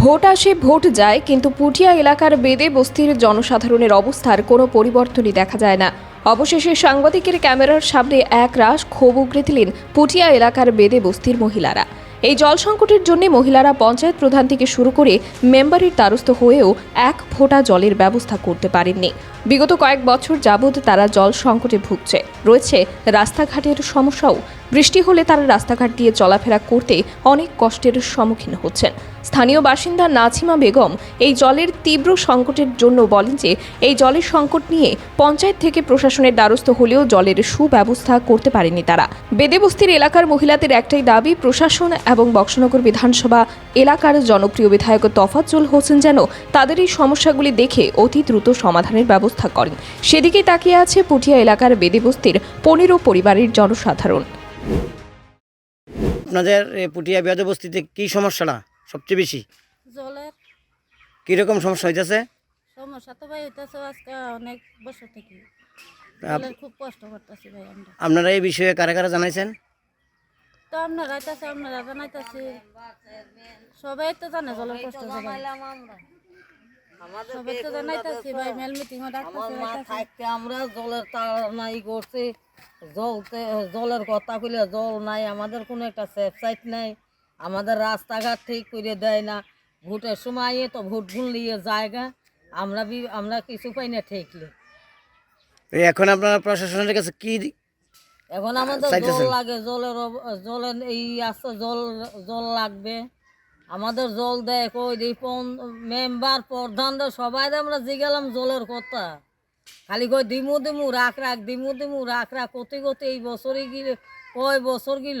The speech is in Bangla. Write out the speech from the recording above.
ভোট আসে, ভোট যায়, কিন্তু পুঠিয়া এলাকার বেদে বস্তির জনসাধারণের অবস্থার কোনো পরিবর্তনই দেখা যায় না। অবশেষে সাংবাদিকের ক্যামেরার সামনে এক রাশ ক্ষোভ উগড়ে দিলেন পুঠিয়া এলাকার বেদে বস্তির মহিলারা। এই জল সংকটের জন্য মহিলারা পঞ্চায়েত প্রধান থেকে শুরু করে মেম্বারের দ্বারস্থ হয়েও এক ফোঁটা জলের ব্যবস্থা করতে পারেননি। বিগত কয়েক বছর যাবৎ তারা জল সংকটে ভুগছে। রয়েছে রাস্তাঘাটের সমস্যাও। বৃষ্টি হলে তারা রাস্তাঘাট দিয়ে চলাফেরা করতে অনেক কষ্টের সম্মুখীন হচ্ছেন। স্থানীয় বাসিন্দা নাছিমা বেগম এই জলের তীব্র সংকটের জন্য বলেন যে এই জলের সংকট নিয়ে পঞ্চায়েত থেকে প্রশাসনের দ্বারস্থ হলেও জলের সুব্যবস্থা করতে পারেনি তারা। বেদেবস্তির এলাকার মহিলাদের একটাই দাবি, প্রশাসন এবং বক্সনগর বিধানসভা এলাকার জনপ্রিয় বিধায়ক তফাজ্জল হোসেন যেন তাদের এই সমস্যাগুলি দেখে অতি দ্রুত সমাধানের ব্যবস্থা করেন। সেদিকে তাকিয়ে আছে পুঠিয়া এলাকার বেদেবস্তির পনেরো পরিবারের জনসাধারণ। আপনাদের পুটিয়া বিয়াদ বস্তিতে কি সমস্যাটা? সবচেয়ে বেশি? জলের কীরকম সমস্যা হইতেছে? সমস্যা তো ভাই হইতেছে আজকে অনেক বছর থেকে। জলের খুব কষ্ট করতেছি ভাই আমরা। আপনারা এই বিষয়ে কারা কারা জানাইছেন? তো আপনারা আইতাছে আপনারা জানাইতাছে। সবাই তো জানে জলের কষ্ট সবাই সবাই তো জানাইতাছি ভাই মেল মিটিংও ডাকতেছে। থাকতে আমরা জলের তার নাই করছি। জলতে জলের কথা কইলে জল নাই আমাদের কোনো একটা সেফ সাইট নাই। আমাদের রাস্তাঘাট ঠিক করে দেয় না। ভোটের সময় তো ভোট গুলিয়ে জায়গা আমরা বি আমরা কিছু পাই না ঠিকলে। এখন আপনারা প্রশাসনের কাছে কি এখন আমাদের জল লাগে জলের জলের এই আছে জল জল লাগবে। আমাদের জল দেয় কই দিই মেম্বার প্রধানরা সবাই আমরা জিগালাম জলের কথা। খালি কই দিমু দিমু রাখ রাখ দিমু দিমু রাখ রাখ কতে কতে এই বছরই গিলে কয় বছর গিল